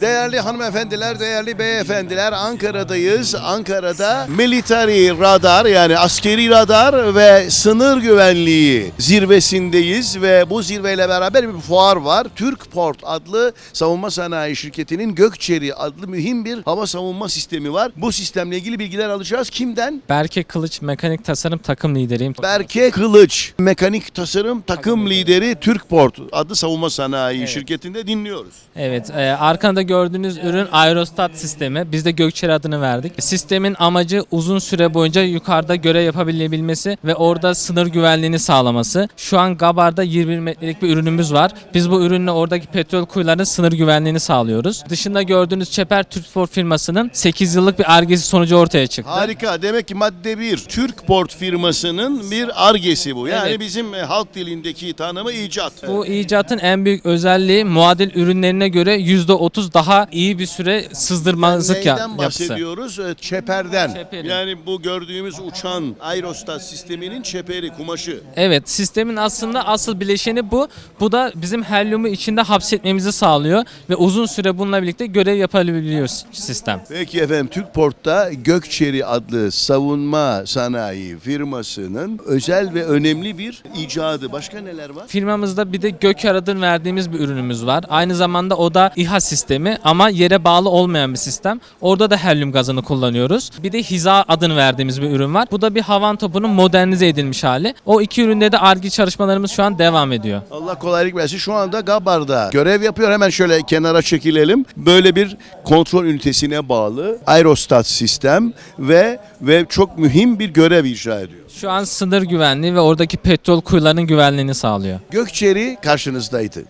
Değerli hanımefendiler, değerli beyefendiler Ankara'dayız. Ankara'da military radar yani askeri radar ve sınır güvenliği zirvesindeyiz ve bu zirveyle beraber bir fuar var. Türkport adlı savunma sanayi şirketinin Gökçeri adlı mühim bir hava savunma sistemi var. Bu sistemle ilgili bilgiler alacağız. Kimden? Berke Kılıç Mekanik Tasarım Takım Lideriyim. Berke Kılıç, mekanik tasarım takım lideri Türkport adlı savunma sanayi şirketinde dinliyoruz. Evet, e, arkanda gördüğünüz ürün aerostat sistemi. Biz de Gökçeri adını verdik. Sistemin amacı uzun süre boyunca yukarıda görev yapabilebilmesi ve orada sınır güvenliğini sağlaması. Şu an Gabar'da 21 metrelik bir ürünümüz var. Biz bu ürünle oradaki petrol kuyularının sınır güvenliğini sağlıyoruz. Dışında gördüğünüz Çeper Türksport firmasının 8 yıllık bir argesi sonucu ortaya çıktı. Harika. Demek ki madde bir. Türkport firmasının bir argesi bu. Yani Evet. bizim e, halk dilindeki tanımı icat. Bu icatın en büyük özelliği muadil ürünlerine göre %30 daha iyi bir süre sızdırmazlık ya- Neyden yapısı. bahsediyoruz? E, Çeperden. Çeperi. Yani bu gördüğümüz uçan aerostat sisteminin çeperi, kumaşı. Evet sistemin aslında asıl bileşeni bu. Bu da bizim helyumu içinde hapsetmemizi sağlıyor ve uzun süre bununla birlikte görev yapabiliyoruz sistem. Peki efendim Türkport'ta Gökçeri adlı savunma sanayi firmasının özel ve önemli bir icadı. Başka neler var? Firmamızda bir de Göker adını verdiğimiz bir ürünümüz var. Aynı zamanda o da İHA sistemi ama yere bağlı olmayan bir sistem. Orada da helyum gazını kullanıyoruz. Bir de Hiza adını verdiğimiz bir ürün var. Bu da bir havan topunun modernize edilmiş hali. O iki üründe de ARGE çalışmalarımız şu an devam ediyor. Allah kolaylık versin. Şu anda Gabar'da görev yapıyor. Hemen şöyle kenara çekilelim. Böyle bir kontrol ünitesine bağlı aerostat sistem ve ve çok mühim bir görev icra ediyor. Şu an sınır güvenliği ve oradaki petrol kuyularının güvenliğini sağlıyor. Gökçeri karşınızdaydı.